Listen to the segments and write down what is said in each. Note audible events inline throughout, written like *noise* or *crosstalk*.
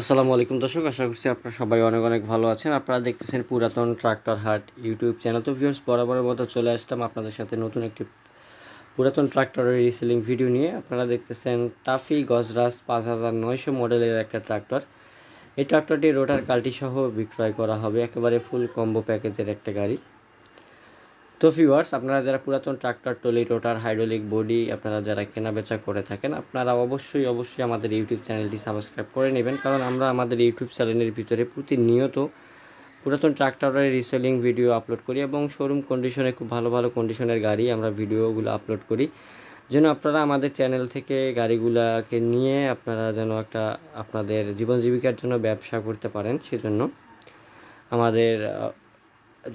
আসসালামু আলাইকুম দর্শক, আশা করছি আপনারা সবাই অনেক অনেক ভালো আছেন। আপনারা দেখতেছেন পুরাতন ট্রাক্টর হাট ইউটিউব চ্যানেল। তো ভিউয়ার্স, বরাবরের মতো চলে আসলাম আপনাদের সাথে নতুন একটি পুরাতন ট্রাক্টরের রিসেলিং ভিডিও নিয়ে। আপনারা দেখতেছেন টাফি গজরাজ পাঁচ হাজার নয়শো মডেলের একটা ট্রাক্টর। এই ট্রাক্টরটি রোটার কাল্টি সহ বিক্রয় করা হবে। একেবারে ফুল কম্বো প্যাকেজের একটা গাড়ি। তো ভিউয়ার্স আপনারা যারা পুরাতন tractor trolley rotor hydraulic body আপনারা যারা কেনা বেচা করে থাকেন, আপনারা অবশ্যই অবশ্যই আমাদের ইউটিউব চ্যানেলটি সাবস্ক্রাইব করে নেবেন। কারণ আমরা আমাদের ইউটিউব চ্যানেলের ভিতরে প্রতিনিয়ত পুরাতন ট্রাক্টরের রিসেলিং ভিডিও আপলোড করি এবং শোরুম কন্ডিশনে খুব ভালো ভালো কন্ডিশনের গাড়ি আমরা ভিডিওগুলো আপলোড করি। যেন আপনারা আমাদের চ্যানেল থেকে গাড়িগুলাকে নিয়ে আপনারা যেন একটা আপনাদের জীবন জীবিকার জন্য ব্যবসা করতে পারেন, সেজন্য আমাদের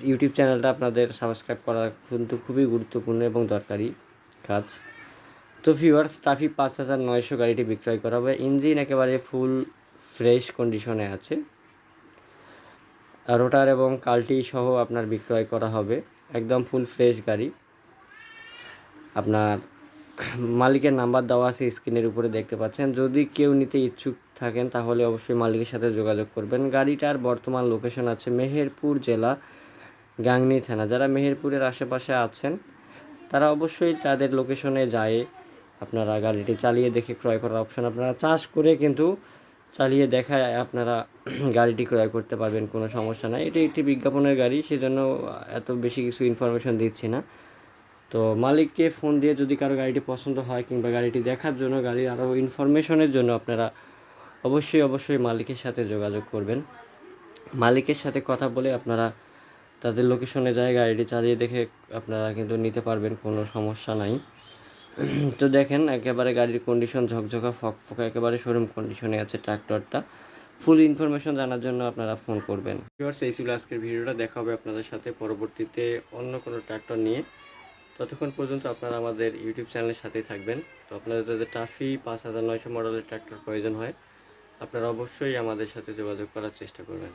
ইউটিউব চ্যানেলটা আপনাদের সাবস্ক্রাইব করা কিন্তু খুবই গুরুত্বপূর্ণ এবং দরকারি কাজ। তো ভিউয়ার্স টাফি পাঁচ হাজার নয়শো গাড়িটি বিক্রয় করা হবে। ইঞ্জিন একেবারে ফুল ফ্রেশ কন্ডিশনে আছে। রোটার এবং কাল্টি সহ আপনার বিক্রয় করা হবে। একদম ফুল ফ্রেশ গাড়ি। আপনার মালিকের নাম্বার দেওয়া আছে স্ক্রিনের উপরে দেখতে পাচ্ছেন। যদি কেউ নিতে ইচ্ছুক থাকেন তাহলে অবশ্যই মালিকের সাথে যোগাযোগ করবেন। গাড়িটার বর্তমান লোকেশন আছে মেহেরপুর জেলা গাংনি থানা। যারা মেহেরপুরের আশেপাশে আছেন, তারা অবশ্যই তাদের লোকেশনে যায়, আপনারা গাড়িটি চালিয়ে দেখে ক্রয় করার অপশন আপনারা চাষ করে কিন্তু চালিয়ে দেখায় আপনারা *clears throat* গাড়িটি ক্রয় করতে পারবেন, কোনো সমস্যা নাই। এটি একটি বিজ্ঞাপনের গাড়ি, সেজন্য এত বেশি কিছু ইনফরমেশন দিচ্ছি না। তো মালিককে ফোন দিয়ে যদি কারও গাড়িটি পছন্দ হয় কিংবা গাড়িটি দেখার জন্য, গাড়ির আরও ইনফরমেশনের জন্য আপনারা অবশ্যই অবশ্যই মালিকের সাথে যোগাযোগ করবেন। মালিকের সাথে কথা বলে আপনারা তাদের লোকেশনে যায় গাড়িটি চালিয়ে দেখে আপনারা কিন্তু নিতে পারবেন, কোনো সমস্যা নাই। তো দেখেন, একেবারে গাড়ির কন্ডিশন ঝকঝকা, ফকফকা একেবারে শোরুম কন্ডিশনে আছে ট্রাক্টরটা ফুল ইনফরমেশন জানার জন্য আপনারা ফোন করবেন। এই ছিল আজকের ভিডিওটা। দেখা হবে আপনাদের সাথে পরবর্তীতে অন্য কোনো ট্রাক্টর নিয়ে। ততক্ষণ পর্যন্ত আপনারা আমাদের ইউটিউব চ্যানেলের সাথেই থাকবেন। তো আপনাদের যদি টাফি পাঁচ হাজার নয়শো মডেলের ট্রাক্টর প্রয়োজন হয়, আপনারা অবশ্যই আমাদের সাথে যোগাযোগ করার চেষ্টা করবেন।